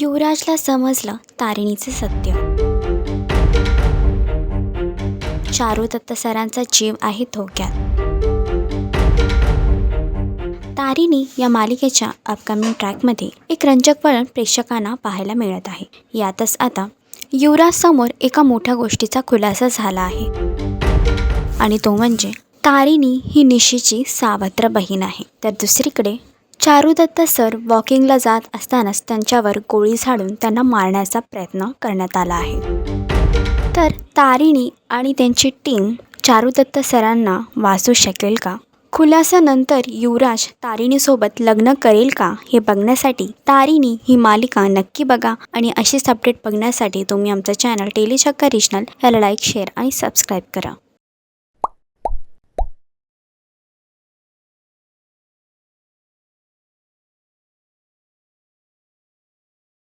युवराजला समजलं तारिणीचे सत्य. चारू दत्त सरांचा जीव आहे धोक्यात. तारिणी या मालिकेच्या अपकमिंग ट्रॅकमध्ये एक रंजक वळण प्रेक्षकांना पाहायला मिळत आहे. यातच आता युवराजसमोर एका मोठ्या गोष्टीचा खुलासा झाला आहे. आणि तो म्हणजे तारिणी ही निशीची सावत्र बहीण आहे. तर दुसरीकडे चारुदत्त सर वॉकिंगला जात असतानाच त्यांच्यावर गोळी झाडून त्यांना मारण्याचा प्रयत्न करण्यात आला आहे. तर तारिणी आणि त्यांची टीम चारुदत्त सरांना वाचू शकेल का? खुलासानंतर युवराज तारिणीसोबत लग्न करेल का हे बघण्यासाठी तारिणी ही मालिका नक्की बघा आणि अशीच अपडेट बघण्यासाठी तुम्ही आमचं चॅनल टेलीचक्का रिजनल याला लाईक शेअर आणि सबस्क्राईब करा.